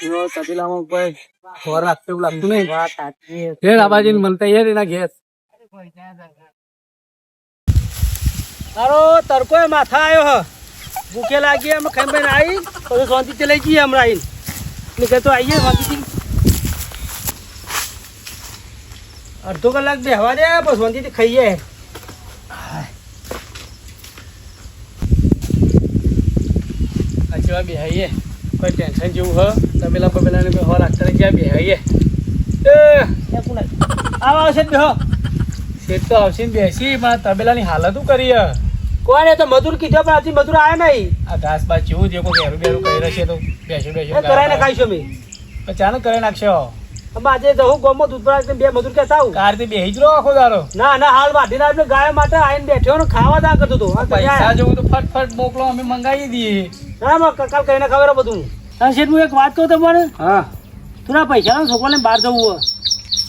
થયો તબેલામાં કોઈ ખોર રાખતો એવું લાગતું નહીં. વાત સાચી ઘેર આબાજી મનતા યાર એના ઘેર. તારો તરકો માથા આવ્યો હ. ભૂખે લાગી આવી પછી શાંતિથી લઈ જઈએ હમણાં આવીને એટલે કે તો આવીએ શાંતિથી. અડધો કલાક બેહવા દે પછી શાંતિથી ખાઈએ. આ બે હઈએ કોઈ ટેન્શન જેવું હ. તબેલા બબેલા ને ખોર રાખતા નહીં જ્યાં બે હઈએ. એ! એ કોણ આવા આવશે બેહો. શેઠ તો આવશે ને બેસી પણ તબેલાની હાલત શું કરી એ તો મજૂર કીધો પણ હજી મજૂર આવ્યા નહીં. આ ઘાસ બાસ જેવું જે કોઈ ઘેરું બેરું કરી રહેશે તો બેસી બેસી એ કરાઈને ખાઈશું અમે. ચાલો કરી નાખશો. આજે જવું ગમો દૂધ ભરાય બે મજૂર કે આવું કારથી બેહી જ રહો આખો દારો ના ના હાલ વાઢીને આપણે ગાય માટે આવીને બેઠ્યો ને ખાવા દા કરતો તો પૈસા. જોવું તો ફટફટ મોકલો અમે મંગાવી દઈએ. ના કાલ કરીને ખબર બધું. હા શેઠ હું એક વાત કહું તમને? હા. થોડા પૈસા છોકરાને બહાર જવું હોય.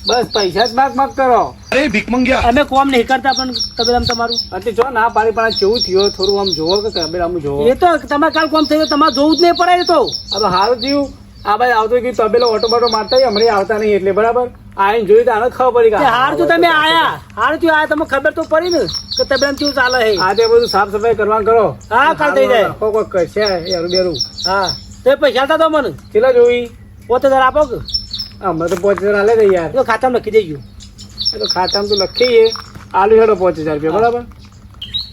બસ પૈસા જ માગ માગ કરો. અરે ભીખ મંગ્યા. અમે કોમ નહીં કરતા પણ તબેલામ તમારું. અત્યારે જો ના પાડી પણ કેવું થયો? થોડું આમ જોવો કે તબેલામાં જોવો? એ તો તમારે કાલ કોમ થયું તમારે જોવું જ નહીં પડે તો. હવે તો હારું થયું. આ ભાઈ આવતો કે તબેલો ઓટો બોટો મારતા હોય, હમણાં આવતા નહીં એટલે બરાબર? આઈને જોયું તો આને ખબર પડી કે હાર તો તમે આયા. હાર તો આયા તમને ખબર તો પડી ને કે તબેલામ કેવું ચાલે છે આજે બધું સાફ સફાઈ કરવાનું કરો. હા, કાલ થઈ જાય. કોક કોક કરશે યારું બેરું. હા. તે પૈસા હતા તો મને. કેટલા જોઈ પોતે હજાર આપો કે? અમે તો પાંચ હજાર હાલે યાર. તો ખાતામાં લખી દઈ એ તો ખાતામાં તો લખીએ. આલુ હેડો પાંચ હજાર રૂપિયા બરાબર?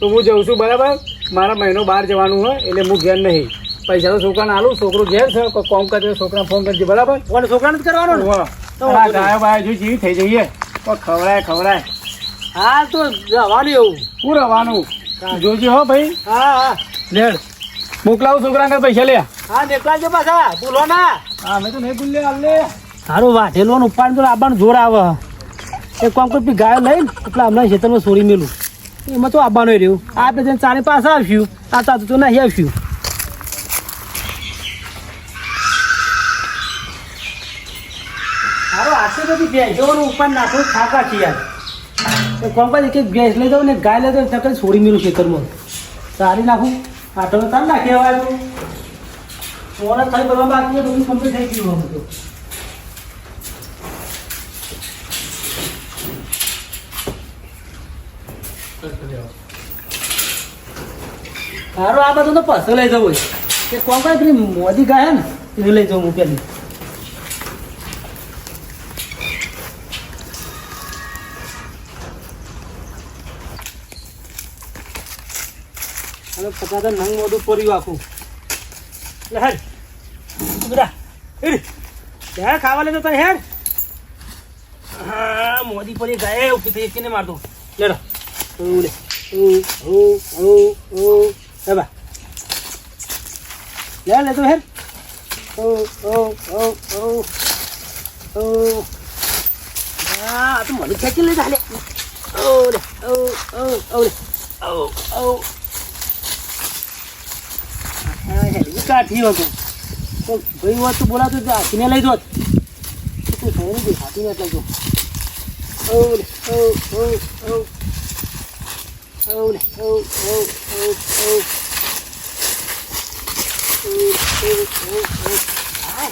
તો હું જઉં છું બરાબર? મારા મહિનો બહાર જવાનું હોય એટલે હું ઘેર નહીં. પૈસા તો છોકરાને આલું છોકરો ઘેર છે કોઈ કોમ કરે છોકરા ફોન કરજે બરાબર? કોને છોકરાને જ કરવાનો ને. ગાયો બાયો જોઈ જીવી થઈ જઈએ. પણ ખવડાય ખવડાય. હા તો જવાનું એવું. શું રવાનું? જોજે હો ભાઈ. હા હા. લેડ મોકલાવું છોકરા કે પૈસા લે? હા છે પાછા. ભૂલો ના. હા મેં તો નહીં ભૂલ્યો હાલ લે. સારું વાઢેલો ઉપાડ તો આવવાનું જોર આવે. એક કામ કોઈ ગાયો લઈને એટલે હમણાં ખેતરમાં છોડી મેલું. એમાં તો આબાનો રહ્યું. આ જઈને ચારે પાસે આવ્યું. આ તો નહીં આવ્યું સારું આટલી બધી ભેંસોનું ઉપર નાખો ખાકા છે યાર એક કામ કરી ભેંસ લઈ જાઉં ને ગાય લઈ જાઉં તકન છોડી મેલું ખેતરમાં સારી નાખું. આટલો તાર નાખી આવે મોડા ખાલી કરવા બાકી બધું કમ્પ્લીટ થઈ ગયું હવે સારું આ બધું તો પસો લઈ જવું કે કોણ કોઈ પેલી મોદી ગાય ને એ લઈ જવું હું પેલી. હવે પચાસ નંગ મોઢું પડ્યું આખું એટલે હેર બધા, હેડ. ખાવા લેતો તને હેર હા, મોદી પડી ગાય ઊભી થઈ એકને મારતો લે લે. ઓ ઓ ઓ બા. લે લે, તો હેર તો મને ખેંચી લે. ચાલે ઓ ઓ ઓ ઓ ઓ ઓ કાઠી હતો. તો ભાઈ વાત તો બોલાતો જ હાથીને લઈ જોત. તું થઈને દેખાતી નથી લાગ્યો ઓ લે ઓ ઓ ઓ ઓ લે ઓ ઓ ઓ ઓ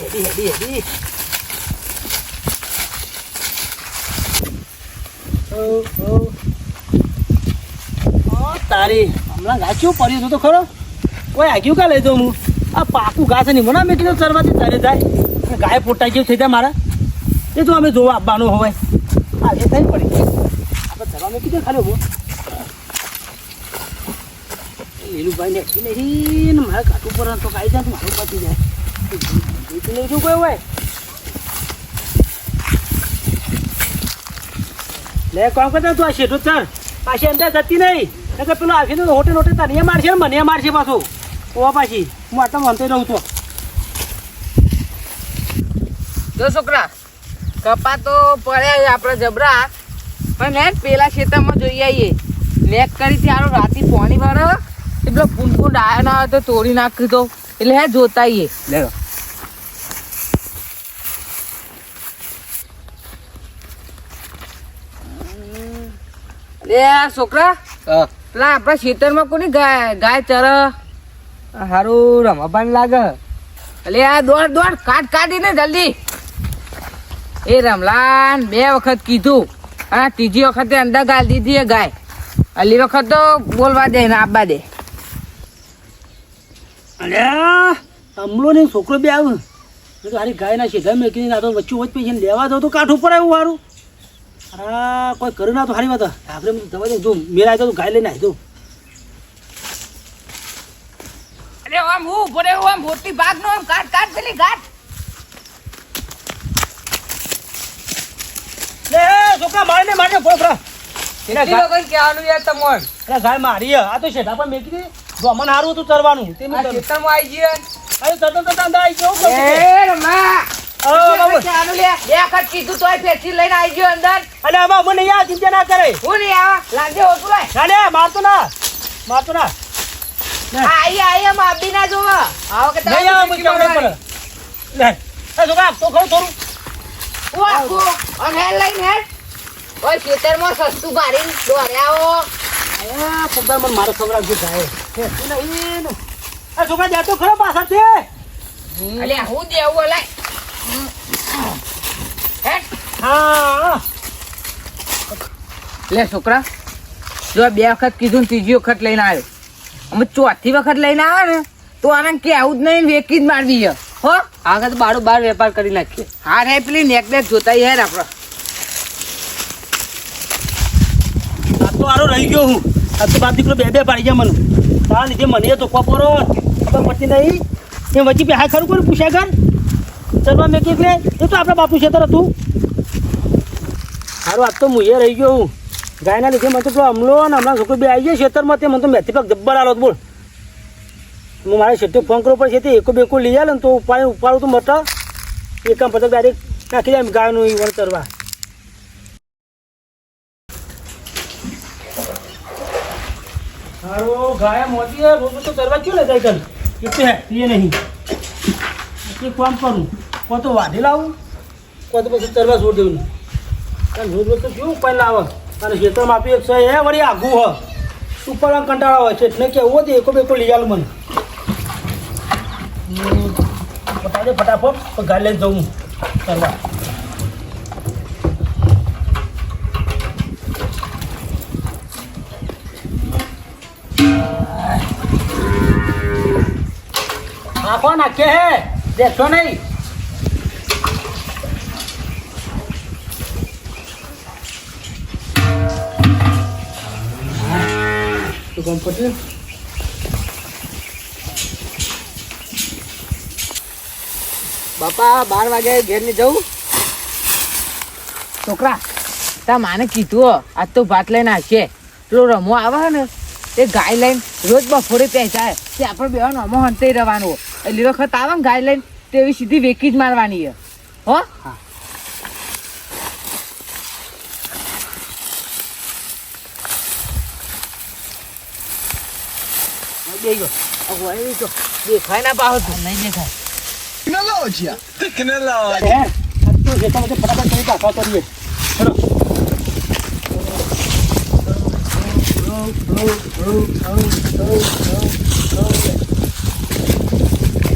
હેડી હેડી હેડી. તારી. હમણાં ગાચ્યું પડ્યું હતું તો ખરો? કોઈ આગ્યું કા લઈ દઉં હું? આ પાકું ઘાસ નહીં મને મેટલો ચરવાથી તરે જાય. ગાય પોટા જેવું થઈ જાય મારા. એ તો અમે જોવા આપવાનું હોય. આજે થઈ પડી આપણે મેં કીધું ખાલી હું. લીલુભાઈ ને એકથી નહીં મારા કાટું પર તો કાઈ જાય મારું પતી જાય. નહીં કોઈ હોય. લે કોમ કરતા તું આ શેઠું ચાલ પાછી અંદર જતી નહીં. પેલો આવીને હોટે હોટેલ તને મારશે મને મારશે પાછું. ઓવા પાછી હું આટલા માનતો રહું છું. જો છોકરા કપા તો પડ્યા આપણે જબરા પણ હેડ પેલા ખેતરમાં જોઈ આવીએ લેક કરી ત્યારે રાતે પાણી ભરે એ પેલો ફૂંફૂં ડાયા ના હોય તો તોડી નાખી દો એટલે હે જોતા આવીએ લેડો લે છોકરા પેલા આપણા ખેતરમાં કોની ગાય ગાય ચર? સારું રમાબાન લાગે. એટલે આ દોડ દોડ કાટ કાઢીને જલ્દી. એ રમલાન, બે વખત કીધું. અને ત્રીજી વખતે અંદર ગાળ દીધી એ ગાય. અલી વખત તો બોલવા દે ને આપવા દે. અલ્યા અમલો ને છોકરો બે આવ્યો. તો હારી ગાયના શેઠા મેકીને ના તો વચ્ચે વચ્ચે પૈસા લેવા દો તો કાઠ ઉપર આવ્યું મારું અરે, કોઈ કર્યું ના તો હારી વાત. આપણે દવા દે, જો મેરા તો ગાય લઈને આવી દઉં અરે આમ હું ઊભો રે આમ મોટી ભાગ નો આમ કાટ કાટ પેલી ગાંઠ. લે છોકરા મારે ને મારે ફોફરા એના કેટલી ગાય વખત કહેવાનું યાર તમોન? એના ગાય મારી આ તો શેઠા પર મેકી દે જો અમને હતું ચરવાનું તે મેં આ ચર- આવી ગયો અરે અંદર આવી ગયો એ રમા. ના મારતો ના. મારતો ના. આઈ આઈ આપી ના જોવા. આવો કે નહીં આવે મને ચાવડે પડે લે. એ છોકરા તો ખરું થોડું. હું આખું અને હેલ લઈને હેલ ઓય ખેતરમાં સસ્તું ભારીને દોરે આવો અયા મને મારો ખબર આવજો ગાય એ નહીં આ છોકરા જાતો ખરો પાછા છે. અલ્યા હું દેવું હેટ હા. લે છોકરા. જો બે વખત કીધું ને ત્રીજી વખત લઈને આવ્યો. અમે ચોથી વખત લઈને આવે ને તો આને કે આવું જ નહીં વેકી જ મારવી હે હો? આગળ તો બારો બાર વેપાર કરી નાખીએ. હા રે પેલી નેકલેસ જોતા યાર આપણે આ તો આરો રહી ગયો હું. આ તો બાપ દીકરો બે બે પાડી ગયા મને. તારા લીધે મને તો કોપરો ખબર પડતી નહીં. એ વચ્ચે બે હા ખરું કોઈ પૂછ્યા કર ચલવા મેં કીધું એ તો આપણા છે તર હતું. સારું આજ તો હું એ રહી ગયો હું. ગાયના લીધે મને તો પેલો હમલો ને હમણાં છોકરો બે આવી જાય ખેતરમાં તે મને તો મેથી પાક જબ્બર આલો બોલ. હું મારે છેટ્ટો ફોન કરવો પડશે તે એકો બેકો લઈ આવે ને તો ઉપાડ ઉપાડું તો મટા. એકામ પછી ડાયરેક્ટ નાખી જાય ગાયનું એ વણતરવા હારો, ગાય મોતી હે બહુ બધું કરવા ક્યું લેતા કલ એટલે હેતી નહીં. એ કામ કરું કો તો વાઢી લાવું? કો તો પછી તરવા છોડી દેવું રોજ રોજ તો કેવું ઉપાય આવે અને ખેતરમાં આપી એકસો એ વળી આઘું હ ઉપર કંટાળા હોય છે, એટલે કેવું હતું એકો બેકો લઈ આલું મને. ફટાફટ, તો ગાડી લઈને જવું કરવા આખો નાખે હે દેખો નહીં. તો ગણપતિ બાપા બાર વાગે ઘેર ને જવું છોકરા તા માને કીધું હો, આજ તો ભાત લઈને આવશે પેલો રમો આવે ને તે ગાય લઈને રોજ બપોરે પહેચાય તે આપણે બે અમો હંતે રહેવાનું. એટલે વખત આવે ને ગાય લઈને તેવી સીધી વેકી જ મારવાની હો? હો. ગયો? હવે એ તો. દેખાય ના પાહો તું નહીં દેખાય Tecnologia! Tecnologia! હે? તો ખેતરમાં તો ફટાફટ કરી નાખવા કરીએ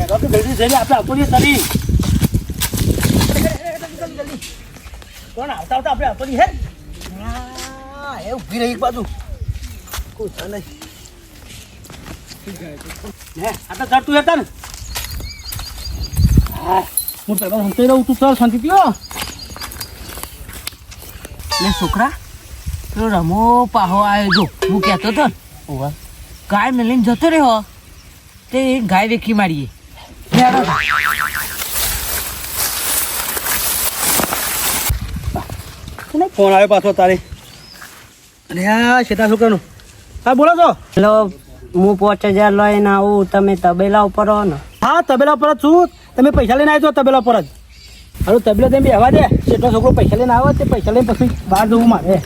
ચલો જલ્દી જલ્દી આપણે આપોલીએ તરી. કોણ આવતા આવતા આપણે આપોલી હે? હા, એ ઊભી રહી એક બાજુ. કોઈ નહીં. હે આ તો ચડતું હતા ને. હા. પેલા હંતાઈ રહું તું ચાલ શાંતિ થયો લે છોકરા પેલો રમો પાહો આવ્યો જો હું કહેતો હતો ને, ગાય મેલીને જતો રહ્યો. તે ગાય વેકી મારીએ. ફોન આવ્યો પાછો તારે? અરે હા શેતા છોકરાનો. હા બોલો છો. હેલો. હું પાંચ હજાર લઈને આવું તમે તબેલા ઉપર હો ને હા તબેલા ઉપર જ છું તમે પૈસા લઈને આવજો તબેલા પર જ હાલો તબેલા તમે બેવા દે જેટલો છોકરો પૈસા લઈને આવે તે પૈસા લઈને પછી બહાર જવું મારે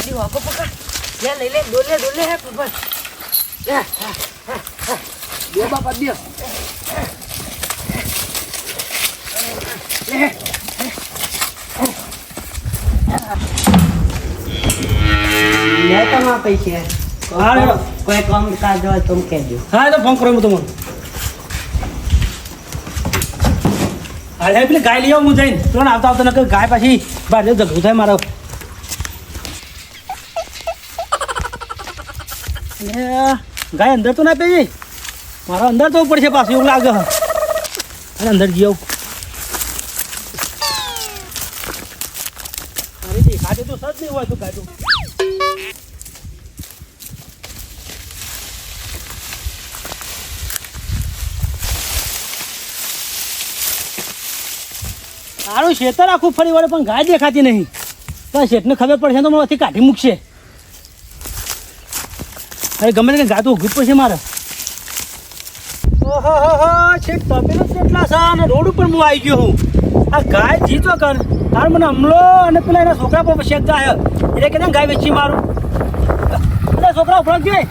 જી, વાગો પકડ. લે, લઈ લે, ડોલે, ડોલે, હે, પકડ. લે, હા, હા, હા. બે બાપા, બે. લે તમારા પૈસા. હા કોઈ કામ કાજ હોય તો કહેજો. હા તો ફોન કરો હું તમને. હા એ પેલી ગાય લઈ આવું હું જઈને. આવતા આવતા નકર ગાય પાછી બહાર ઝઘડું થાય મારો. ગાય અંદર તો ના પેજી મારો અંદર જવું પડશે પાછું એવું લાગે અને અંદર જઈ આવું. અરે દેખાતે તો સજ નહીં હોય તો ગાય તો સારું શેતર આખું ફરી વળે પણ ગાય દેખાતી નહીં. તો શેઠને ખબર પડશે તો મને કાઢી મૂકશે. અરે ગમે તે ગાતું તો પડશે મારે. ઓહો હો તપેલો કેટલા છે અને રોડ ઉપર હું આવી ગયો હું. આ ગાય જીતો કર. તાર મને હમલો અને પેલા એના છોકરા પર શેક જાય એટલે કે ગાય વેચી મારું. અરે છોકરા ઉપરાંત જોઈએ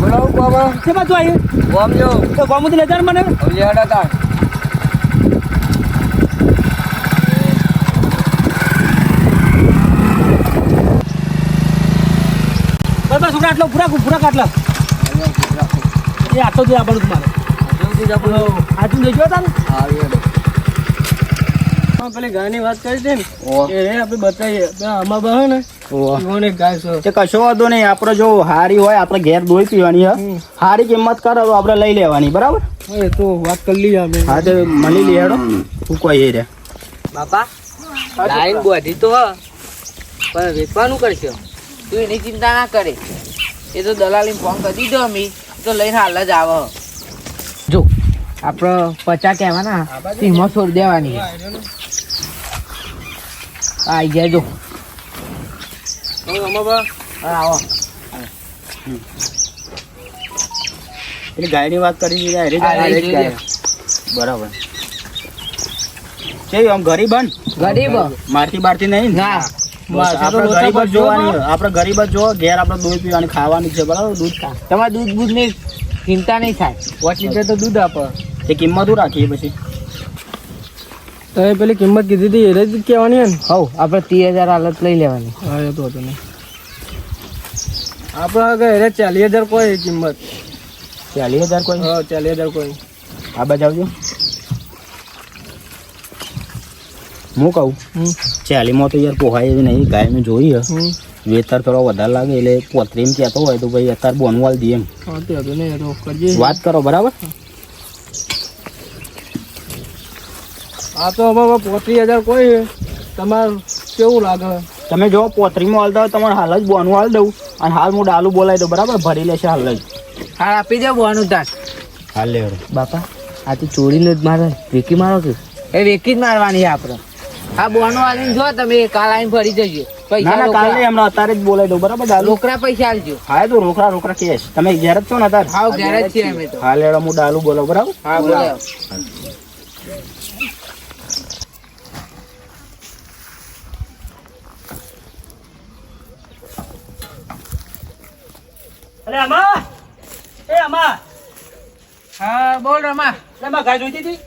બોલાવું બાબા. છે બાજુ આવી ગોમ જો તો ગોમતી લેતા મને. લેડા તા છોકરા આટલો પૂરા પૂરા કાટલા એ આટલો જ આપવાનું તમારે આજુ જોઈજો તારે? પેલી ગાયની વાત કરી છે ને એ આપણે બતાવીએ. આમાં બહે ને ગાય કશો વાંધો નહીં આપણે જો હારી હોય આપણે ઘેર દોઈ પીવાની. હારી કિંમત કરો તો આપણે લઈ લેવાની બરાબર? એ તો વાત કરી લઈએ અમે. હા તે મળી લઈ હેડો. કોઈ રે બાપા લાઈન બોધી તો હ. પણ વેચવાનું કરશો. તું એની ચિંતા ના કરે. એ તો દલાલી ફોન કરી દીધો અમે તો લઈને હાલ જ આવે. જો આપણે પચાસ કહેવાના તેમાં છોડી દેવાની. આઈ ગયા જો. આવો. પેલી ગાયની વાત કરી. બરાબર. છે આમ ગરીબ ગરીબ મારતી બારથી નહીં ને? આપણે ગરીબ જ જોવાની આપણે ગરીબ જ જો ઘેર આપણે દૂધ પીવાની ખાવાની છે બરાબર? દૂધ ખા. તમારે દૂધ બૂધની ચિંતા નહીં થાય. પાંચ લીટર તો દૂધ આપે. તે કિંમત શું રાખીએ પછી? તમે પેલી કિંમત કીધી હતી એ જ કહેવાની હે ને? હવ આપણે ત્રીસ હજાર હાલત લઈ લેવાની. હા એ તો હતું નહીં આપણે આગળ ચાલીસ હજાર કોઈ કિંમત. ચાલીસ હજાર કોઈ? હા ચાલીસ હજાર કોઈ. આ બાજુ આવજો. હું કહું? હમ. ચાલીમાં તો યાર પોહાય એવી નહીં ગાય મેં જોઈ વેતર થોડો વધારે લાગે એટલે પોતરીમ કહેતો હોય તો ભાઈ અત્યારે બોનવાલ દઈએ એમ. હા તે હતું નહીં એ તો કરજે. વાત કરો બરાબર? આ તો હવે પોત્રી હજાર કોઈ તમારે કેવું લાગે? તમે જો પોતરીમાં હાલતા હોય તમારે હાલ જ બોનું હાલ દઉં. અને હાલ હું ડાલુ બોલાવી દઉં બરાબર? ભરી લેશે હાલ જ. હાલ આપી દે બોનું તાર. હાલ લે બાપા આ તો ચોરીને જ મારે વેકી મારો કે એ વેકી જ મારવાની છે આપણે. આ બોનો આલીને જો તમે કાલ આવીને ફરી જજો. ના પૈસા ના કાલે હમણાં અત્યારે જ બોલાવી દઉં બરાબર ડાલુ રોકડા પૈસા આલજો હા તો રોકડા રોકડા કેશ. તમે ઘેર જ છો ને અત્યારે? હા ઘેર જ છીએ અમે તો. હા લેડો હું ડાલુ બોલો બરાબર? હા બોલો અરે અમા એ અમા હા બોલ રમા. રમા ગાય જોઈતી હતી?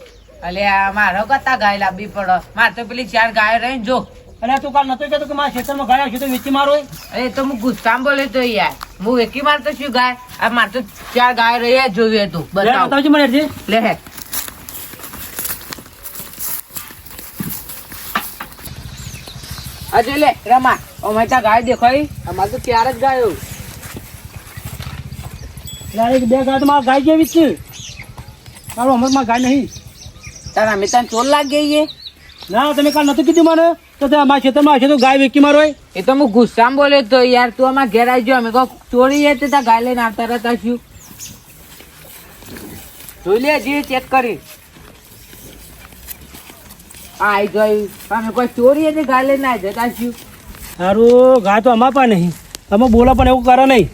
અલ્યા મારો કતા ગાય લાંબી પડે મારે તો પેલી ચાર ગાય રહીને જો. અને તું કાલ નતો કહેતો કે મારા ખેતરમાં ગાય આવશે તો વેચી મારો એ. તો હું ગુસ્સામાં બોલે તો યાર. હું વેકી મારતો શું ગાય? આ મારે તો ચાર ગાય રહી હતું. લે, બતાવ. બતાવજે મને હેઠી. લે હે. અજય લે રમા. અમે ત્યાં ગાય દેખાય અમારે તો ચાર જ ગાયો. ગાય બે ગાય તો મારા ગાય જેવી જ છે. મારું અમરમાં ગાય નહીં. તાર અમે ત્યાં ચોર લાગી ગઈએ ના તમે કાલ નતું કીધું મને? તો તે અમારા ખેતરમાં હશે તો ગાય વેચી મારો એ. એ તો હું ગુસ્સામાં બોલ્યો તો યાર તું અમારા ઘેર આવી ગયો અમે કહો ચોરી છે તે ત્યાં ગાય લઈને આવતા રહેતા છું. જોઈ લે જે ચેક કરી. આઈ ગઈ અમે કોઈ ચોરી હતી ગાય લઈને આવી જતા છું. સારું ગાય તો અમારા પણ નહીં. તમે બોલો પણ એવું કરે નહીં.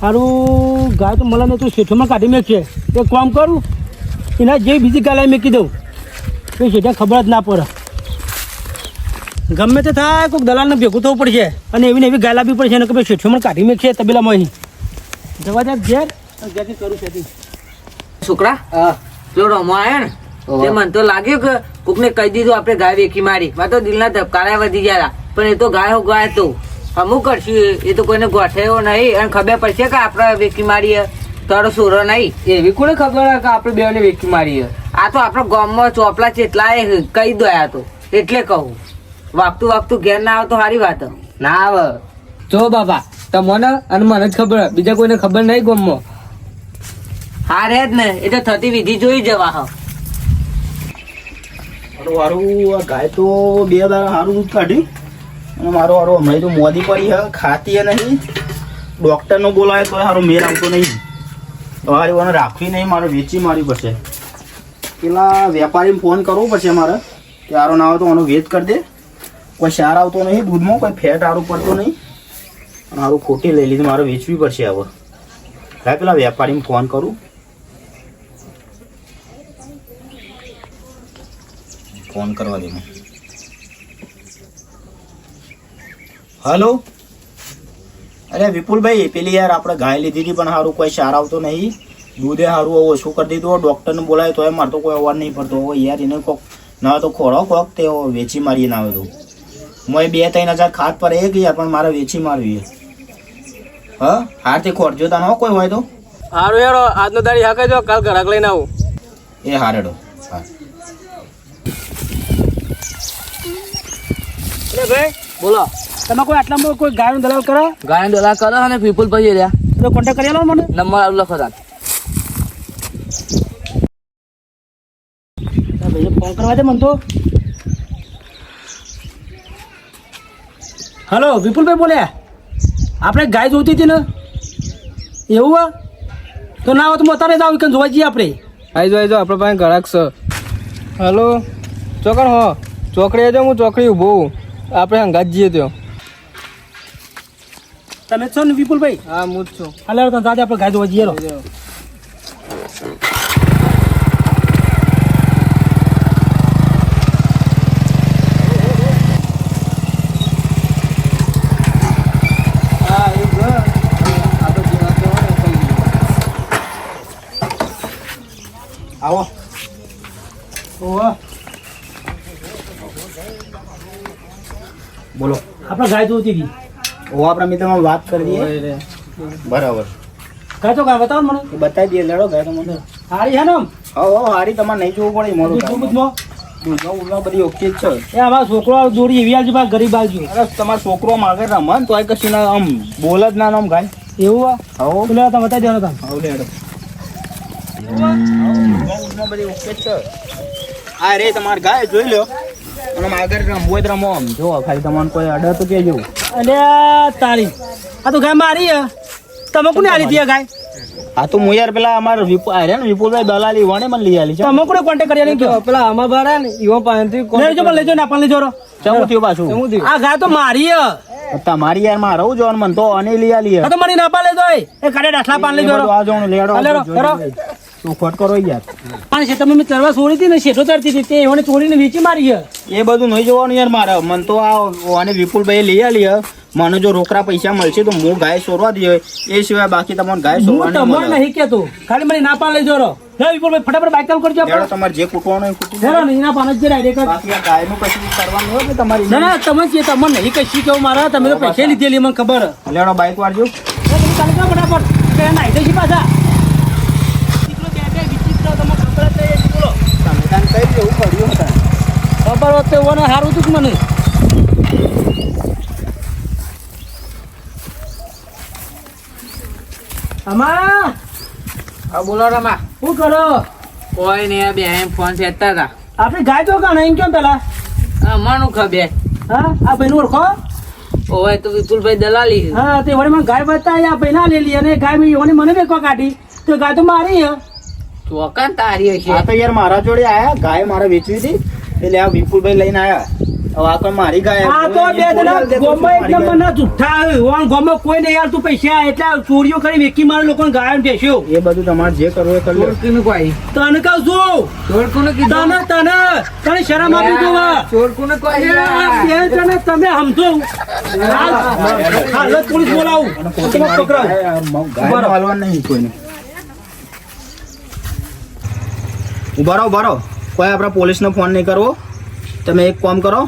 સારું ગાય તો મને તું શેઠોમાં કાઢી મેકશે એક કામ કરું એના જે બીજી ગાય લાવી મેકી દઉં. તો શેઠે ખબર જ ના પડે. ગમે તે થાય કોઈક દલાલને ભેગું થવું પડશે અને એવી ને એવી ગાય લાવવી પડશે અને કે ભાઈ શેઠોમાં કાઢી મેકશે તબેલામાં અહીં જવા જાય ઘેર ઘેરથી કરું છે છોકરા પેલો રમો આવ્યા ને તે મને તો લાગ્યું કે કોકને કહી દીધું આપણે ગાય વેકી મારી. મારે તો દિલના ધબકારા વધી ગયા. પણ એ તો ગાય હો ગાય તો. અમુક કરશું એ. તો કોઈને ગોઠવ્યો નહીં. અને ખબર પડશે કે આપણે વેકી મારીએ. તારો સોરો નહીં. એવી કોને ખબર કે આપણે બેને વેકી મારીએ? આ તો આપણો ગામમાં ચોપલા જેટલા એ કહી દોયા તો. એટલે કહું. વાગતું વાગતું ઘેર ના આવે તો સારી વાત. ના આવે. જો બાબા તમને અને મને જ ખબર બીજા કોઈને ખબર નહીં ગામમાં. હા રે જ ને એ તો થતી વિધિ જોઈ જવા હ. મારું હારું આ ગાય તો બે દાડા સારું દૂધ કાઢ્યું અને મારો હારો હમણાં તો મોદી પડી હે ખાતી હે નહીં. ડૉક્ટરનો બોલાવે તો સારું મેર આવતો નહીં. તમારી હારી મને રાખવી નહીં મારે વેચી મારવી પડશે પેલા વેપારીને ફોન કરવો પડશે મારે. કે આરો ના આવે તો આનો વેચ કરી દે. કોઈ સાર આવતો નહીં, દૂધમાં કોઈ ફેટ સારું પડતો નહીં. અને સારું ખોટી લઈ લીધી, મારે વેચવી પડશે હવે. હા પેલા વેપારીને ફોન કરું. ફોન કરવા દે હલો અરે વિપુલભાઈ, પેલી યાર આપણે ગાય લીધી હતી, પણ સારું કોઈ સાર આવતો નહીં. દૂધે સારું હવે ઓછું કરી દીધું ડૉક્ટરને બોલાય તો મારે તો કોઈ અવાજ નહીં પડતો. હોય યાર એને કોક ના તો ખોળો કોક તે વેચી મારીએ ના આવે તો. મેં બે ત્રણ હજાર ખાત પર એક યાર પણ મારે વેચી મારવી હા? હારથી ખોરજો તાનો હો કોઈ હોય તો? સારું હેડો આજનો દાડી હા કહેજો કાલ ઘરાક લઈને આવું. એ હારેડો હા. એટલે ભાઈ બોલો. તમે કોઈ આટલામાં કોઈ ગાયનો દલાલ કરો? ગાય દલાલ કરો અને પીપલ ભાઈ રહ્યા. તો કોન્ટેક્ટ કરી લો મને. નંબર આવું લખો તાર ભાઈ ફોન કરવા દે મને તો. હલો વિપુલભાઈ બોલ્યા? આપણે ગાય જોઈતી હતી ને? એવું હા? તો ના હોય તો અત્યારે જ આવી કે જોવા જઈએ આપણે. આઈ જો જો આપણે પાસે ઘરાક છે. હલો ચોકડ હો. ચોકડી આવજો હું ચોકડી ઊભો આપણે હંગાત જઈએ ત્યાં. તમે છો ને વિપુલભાઈ? હા હું જ છું. હાલે તો દાદા આપણે ગાય જોવા જઈએ રો હા એ જો આપણે જેવા તેવા ને થઈ ગયું. આવો. ઓહો. બોલો. આપણે ગાય જોતી હતી ઓ આપણા મિત્રમાં વાત કરી દઈએ. રે. બરાબર. ગાય તો ગાય બતાવો મને. બતાવી દઈએ લેડો ગાય તમને હારી હે ને હો હા હા હારી તમારે નહીં જોવું પડે મારું દૂધ દૂધમાં દૂધમાં ઉધમાં બધી ઓકે જ છે. એ આવા છોકરો જોડી એવી આવજો પાસે ગરીબ આજુ અરે તમારો છોકરો માગે રમે ને તો આ કશું ના આમ બોલ જ ના આમ ગાય. એવું હા તો લે તમે બતાવી દેવાનો તમે હવ લેડો. ઉધમાં બધી ઓકે છે આ રે તમારે ગાય જોઈ લો અને આગળ રમવું હોય તો રમો આમ. જો ખાલી તમારે કોઈ અડર તો કેજો અલે તારી. આ તો ગાય મારી તમે કોને આલી દીયા આ ગાય? આ તો હું યાર પેલા અમાર વિપુલ આ ને વિપુલભાઈ દલાલી વણે મને લઈ આલી છે. તમે કોને કોન્ટેક્ટ કરી આલી પેલા અમાર બારા ને ઈવો પાસેથી કોણ- લેજો મને લેજો ના પણ લેજો રો. ચમું થયું પાછું? આ ગાય તો મારી હે. તમારી યારમાં રહું જોવાનું મન તો અને લઈ આલી આ તો મને ના પાલે જો એ કાડે ડાઠલા પાન લેજો રો. આ જોવાનું લેડો લેડો, લેડો. કરો યાર. પાન છે તમે તરવા છોડી હતી ને શેઠો તરતી હતી તે એઓને ચોરીને વેચી મારી એ બધું નહીં જોવાનું યાર મારે. મને તો આ અને વિપુલભાઈ લઈ આલી હે. મને જો રોકડા પૈસા મળશે તો હું ગાય સોરવા દઈએ. એ સિવાય બાકી તમને ગાય સોરવાનું મળે નહીં કેતો ખાલી મને ના પાન લેજો રો. લે વિપુલભાઈ ફટાફટ બાઈક ચાલુ કરજો આપણે. તમારે જે કૂટવાનું કૂટી લેરો નહીં ના પાન જરા રે બાકી આ ગાયનું કશું કરવાનું હોય ને તમારી ના ના તમે તમને નહીં કશી કેવું મારા. તમે તો પૈસા લીધેલી મને ખબર. હે લેડો બાઈક વાળજો. ચાલુ કરો ફટાફટ. કે નાઈ જઈશ પાછા વિચિત્ર બે બે વિચિત્ર તમે ખબર હતી, કઈ જેવું કર્યું હતા ખબર હોત તો ઓને સારું હતું મને? અમા! હા બોલો રમા. શું કરો? કોઈ નહીં બે એમ ફોન ફેંકતા હતા. આપણે ગાય તો કાણે એમ કેમ પેલા? અમારું ખબર હા આ ભાઈ ઓળખો? ઓય તો વિપુલભાઈ દલાલી હા તે વડે મને ગાય બતાવી આ ભાઈ ના લેલી અને ગાય મેં મને વેચવા કાઢી. તો ગાય તો મારી હે ચોકન તારી છે. આ તો યાર મારા જોડે આયા ગાય મારે વેચવી હતી. એટલે આ વિપુલભાઈ લઈને આયા. હવે આ કોઈ મારી ગાય આ તો બે જણા ગોમાં એક મારી જુઠ્ઠા આવે ઓન ગોમાં કોઈ નહીં યાર તું પૈસા એટલે ચોરીઓ કરી વેકી મારે લોકોને ગાય બેસ્યો એ બધું તમારે જે કરવું એ કરી ચોરકુનું કોઈ. તને કહું છું. ચોરકુનું કીધું. તને તને તને શરમ આપી દઉં ચોરકુનું કોઈ તમે સમજો. હાલ, હાલ પોલીસ બોલાવું. પકડાવો. ગાય, નહીં કોઈને ઊભા રહો ઊભા રહો. કોઈ આપણા પોલીસને ફોન નહીં કરવો. તમે એક કામ કરો.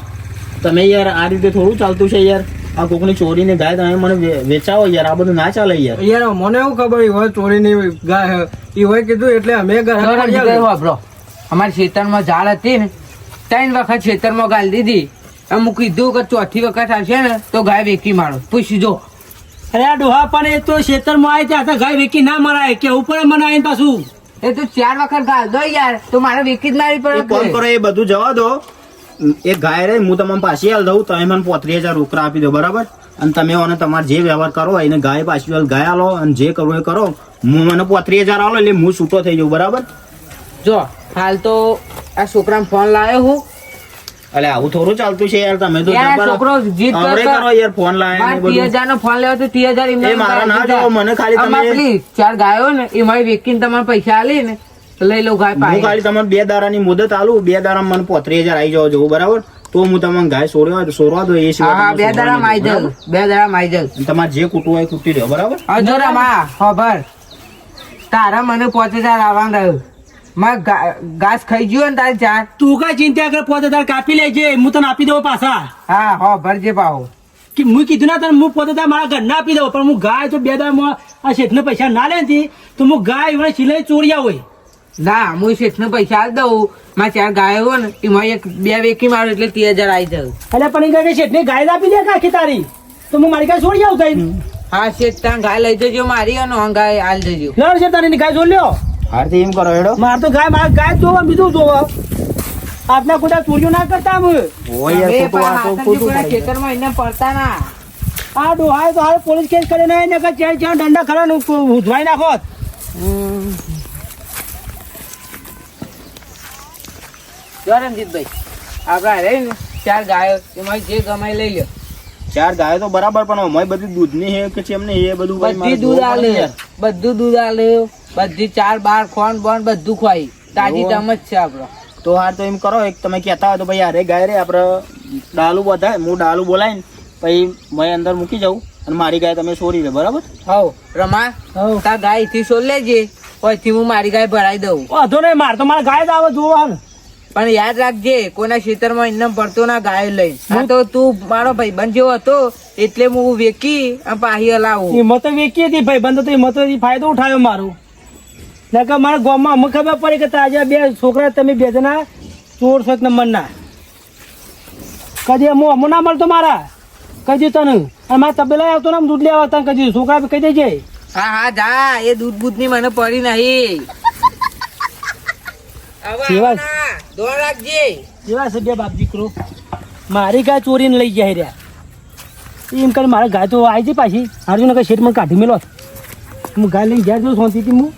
તમે યાર આ રીતે થોડું ચાલતું છે યાર. આ કોકની ચોરીની ગાય તમે મને વેચાવો યાર. આ બધું ના ચાલે યાર. યાર મને એવું ખબર એ હોય ચોરીની ગાય એ હોય કીધું એટલે અમે વાપરો. અમારી ખેતરમાં ઝાડ હતી ને ત્રણ વખત ખેતરમાં ગાળી દીધી. અમુક કીધું કે ચોથી વખત આવશે ને તો ગાય વેકી મારો. પૂછી જો. અરે આ ડોહા પણ એ તો ખેતરમાં આવી ત્યાં ગાય વેકી ના મરાય. કે ઉપર મને આવીને પાછું. એ તું ચાર વખત ગાળ દો યાર. તો મારે વેકી જ મારી એક કામ કરો એ બધું જવા દો. એક ગાય રે હું તમને પાછી હાલ દઉં તમે મને પોત્રીસ હજાર રોકડા આપી દો બરાબર? અને તમે અને તમારે જે વ્યવહાર કરો એને ગાય પાછી હાલ ગાય આલો અને જે કરવું એ કરો. હું મને પોત્રીસ હજાર આલો એટલે હું છૂટો થઈ જાઉં બરાબર? જો હાલ તો આ છોકરાને ફોન લાવ્યો હું. એટલે આવું થોડું ચાલતું છે યાર તમે તો છોકરો જીત કર યાર ફોન લાયા ને મારે બધું. ત્રીસ હજાર નો ફોન લેવો તો ત્રીસ હજાર એ મારા ના જો મને ખાલી તમે- આમાં ચાર ગાયો ને એ મારી વેકીને તમારે પૈસા આલી ને લઈ લઉં ગાય હું ખાલી તમને બે દારાની મુદત આલું બે દારા મને પોત્રીસ હજાર આવી જાવ જોવું બરાબર? તો હું તમને ગાય સોરવા સોરવા દો એ સિવાય હા બે દારા માઈ નહીં બે દારા માઈ જાઉં. તમારે જે કૂટવું હોય કૂટી દો બરાબર? હા માં ખબર? તારા મને પાંચ હજાર આવવાનું રહ્યું. ગા- ઘાસ ખાઈ ગયો ને તારી ચાર તું કઈ ચિંતા કર પોતે તાર કાપી લેજે હું તને આપી દઉં પાછા. હા હો ભરજે પાહો. કે હું કીધું ના તને હું પોતે તાર મારા ઘરના આપી દઉં પણ હું ગાય તો બે દામાં આ શેઠને પૈસા ના લે ને તો હું ગાય એવા સિલાઈ ચોર્યા હોય. ના હું શેઠને પૈસા આલી દઉં. મારે ચાર ગાય હોય ને એમાં એક બે વેકી મારું એટલે ત્રીસ હજાર આવી જાઉં એટલે પણ એ કહે શેઠને ગાય આપી દે કાકી તારી? તો હું મારી ગાય છોડી આવું થઈ હા શેઠ ત્યાં ગાય લઈ જજો મારી અને ગાય આલ જજો. લડ છે તારી ગાય જોડ લ્યો. હારથી એમ કરો હેડો. માર તો ગાય માર ગાય જોવા બીજું જોવા. આપના ખોટા ચોરીઓ ના કરતા અમે. ઓય ખોટું આ તો ખોટું ખેતરમાં એને પડતા ના. આ ડોહાય તો હાલ પોલીસ કેસ કરીને એને કે ચાર ચાર દંડા ખરા ઉધવાઈ નાખો જો રણજીતભાઈ આપણે રે ચાર ગાયો એમાં જે ગમાય લઈ લ્યો. ચાર ગાયો તો બરાબર પણ અમારી બધી દૂધની હે કે છે એમને એ બધું બધી દૂધ આલે બધું દૂધ આલે બધી ચાર બાર ખોન બોન બધું ખવાય. તાજી તમ જ છે આપડો તો હાર તો એમ કરો એક તમે કહેતા હોય તો ભાઈ અરે ગાય રે આપણે ડાલુ બધાય હું ડાલુ બોલાવીને પછી મેં અંદર મૂકી જાઉં અને મારી ગાય તમે સોરી દે બરાબર? હવ. રમા તાર ગાયથી સોલ લેજે. પછી હું મારી ગાય ભરાઈ દઉં. વાંધો નહીં મારે તો મારા ગાય જ આવે જોવા ને પણ યાદ રાખજે કોના ખેતરમાં ઇન્નમ પડતો ના ગાય લઈ આ તો તું મારો ભાઈ જેવો હતો એટલે હું વેકી પાહી હલાવું. હિંમત વેકી હતી ભાઈ બંધ તો હિંમત ફાયદો ઉઠાવ્યો મારો. નકર મારા ગામમાં અમને ખબર પડી કે તાજા બે છોકરા તમે બે જણા ચોર છો નંબરના. કદી હું અમુ ના મળતો મારા. કદી તને. અને મારા તબેલા આવતો ને દૂધ લેવા તને કદી છોકરા કહી દેજે હા હા જા એ દૂધ બૂધની મને પડી નહીં. સેવા- બાપ દીકરો મારી ગાય ચોરીને લઈ જાય રહ્યા એમ કરીને મારા ગાય તો આવી હતી પાછી. હારું નગર કઈ શેઠ મને કાઢી મેલો. હું ગાય લઈને ગયા જો શાંતિથી હું